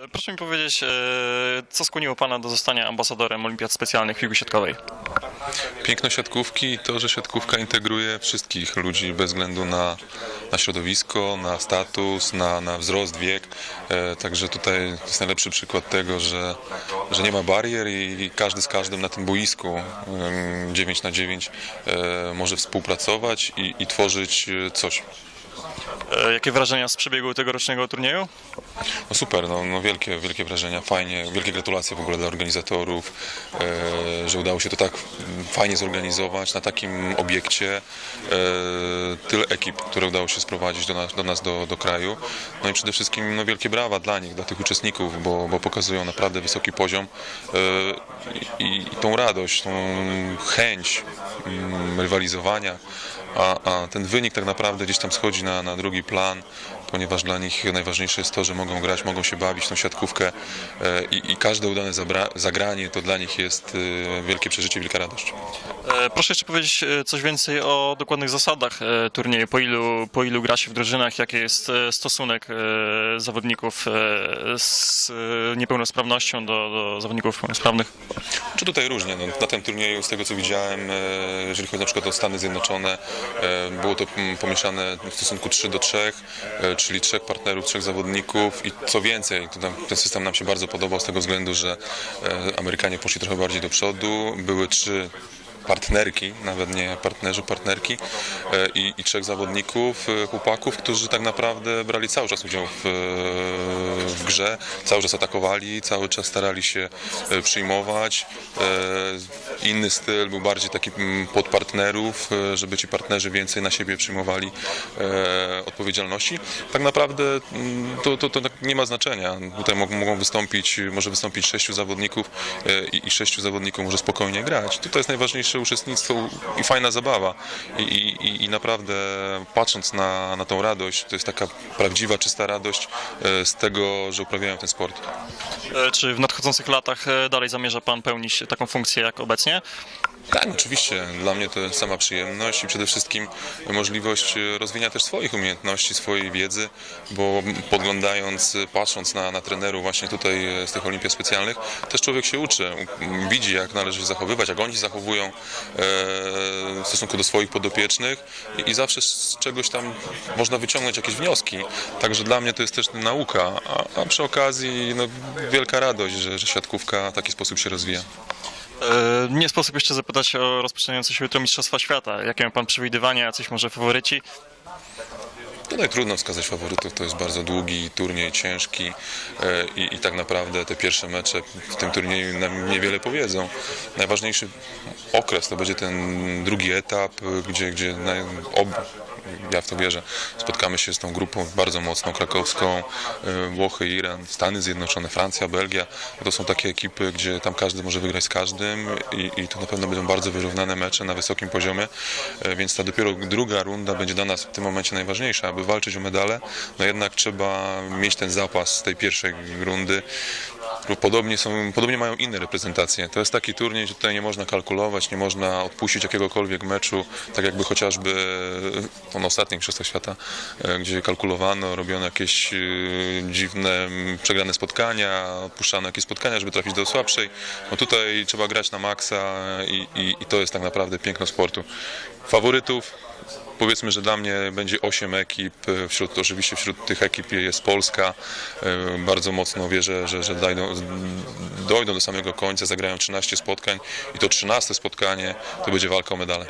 E, Proszę mi powiedzieć, e, co skłoniło Pana do zostania ambasadorem Olimpiad Specjalnych w piłce siatkowej? Piękno siatkówki to, że siatkówka integruje wszystkich ludzi bez względu na, na środowisko, na status, na, na wzrost, wiek. E, także tutaj jest najlepszy przykład tego, że, że nie ma barier i, i każdy z każdym na tym boisku em, 9 na 9 e, może współpracować i, i tworzyć coś. E, Jakie wrażenia z przebiegu tegorocznego turnieju? No super, no, no wielkie, wielkie wrażenia, fajnie, wielkie gratulacje w ogóle dla organizatorów, e, że udało się to tak fajnie zorganizować na takim obiekcie. E, tyle ekip, które udało się sprowadzić do nas, do, nas do, do kraju. No i przede wszystkim no, wielkie brawa dla nich, dla tych uczestników, bo, bo pokazują naprawdę wysoki poziom e, i, i tą radość, tą chęć mm, rywalizowania. A, a ten wynik tak naprawdę gdzieś tam schodzi na, na drugi plan, ponieważ dla nich najważniejsze jest to, że mogą grać, mogą się bawić w tą siatkówkę e, i, i każde udane zagranie to dla nich jest e, wielkie przeżycie, wielka radość. E, Proszę jeszcze powiedzieć coś więcej o dokładnych zasadach turnieju. Po ilu, po ilu gra się w drużynach? Jaki jest stosunek zawodników z niepełnosprawnością do, do zawodników pełnosprawnych? Czy tutaj różnie? No, na tym turnieju, z tego co widziałem, jeżeli chodzi na przykład o Stany Zjednoczone, było to pomieszane w stosunku 3 do 3, e, czyli trzech partnerów, trzech zawodników i co więcej, to nam, ten system nam się bardzo podobał z tego względu, że e, Amerykanie poszli trochę bardziej do przodu, były trzy partnerki, nawet nie partnerzy, partnerki e, i, i trzech zawodników, e, chłopaków, którzy tak naprawdę brali cały czas udział w, e, w grze, cały czas atakowali, cały czas starali się przyjmować. Inny styl był bardziej taki mm, pod partnerów, żeby ci partnerzy więcej na siebie przyjmowali odpowiedzialności. Tak naprawdę mm, to, to, to tak nie ma znaczenia. Tutaj mogą, wystąpić, może wystąpić sześciu zawodników e, i, i sześciu zawodników może spokojnie grać. Tutaj jest najważniejsze uczestnictwo i fajna zabawa. I, i, i naprawdę patrząc na, na tą radość, to jest taka prawdziwa, czysta radość e, z tego, że uprawiają ten sport. E, Czy w nadchodzących latach dalej zamierza Pan pełnić taką funkcję jak obecnie? Tak, oczywiście. Dla mnie to jest sama przyjemność i przede wszystkim możliwość rozwijania też swoich umiejętności, swojej wiedzy, bo podglądając, patrząc na, na trenerów właśnie tutaj e, z tych olimpiad specjalnych, też człowiek się uczy, widzi jak należy się zachowywać, jak oni się zachowują e, w stosunku do swoich podopiecznych i, i zawsze z czegoś tam można wyciągnąć jakieś wnioski. Także dla mnie to jest też nauka, a, a przy okazji no, wielka radość, że, że siatkówka w taki sposób się rozwija. E, Nie sposób jeszcze zapytać o rozpoczynające się jutro Mistrzostwa Świata. Jakie ma Pan przewidywania, jacyś może faworyci? Tutaj trudno wskazać faworytów, to jest bardzo długi turniej, ciężki e, i, i tak naprawdę te pierwsze mecze w tym turnieju nam niewiele powiedzą. Najważniejszy okres to będzie ten drugi etap, gdzie, gdzie na, ob, ja w to wierzę, spotkamy się z tą grupą bardzo mocną, krakowską, e, Włochy, Iran, Stany Zjednoczone, Francja, Belgia. To są takie ekipy, gdzie tam każdy może wygrać z każdym i, i to na pewno będą bardzo wyrównane mecze na wysokim poziomie, e, więc ta dopiero druga runda będzie dla nas w tym momencie najważniejsza, aby walczyć o medale, no jednak trzeba mieć ten zapas z tej pierwszej rundy. Podobnie, są, podobnie mają inne reprezentacje. To jest taki turniej, że tutaj nie można kalkulować, nie można odpuścić jakiegokolwiek meczu, tak jakby chociażby to na ostatnich Mistrzostwach Świata, e, gdzie kalkulowano, robiono jakieś e, dziwne przegrane spotkania, odpuszczano jakieś spotkania, żeby trafić do słabszej. No tutaj trzeba grać na maksa i, i, i to jest tak naprawdę piękno sportu. Faworytów Powiedzmy, że dla mnie będzie 8 ekip. Wśród, oczywiście wśród tych ekip jest Polska. E, Bardzo mocno wierzę, że, że dojdą, dojdą do samego końca, zagrają 13 spotkań i to 13 spotkanie to będzie walka o medale.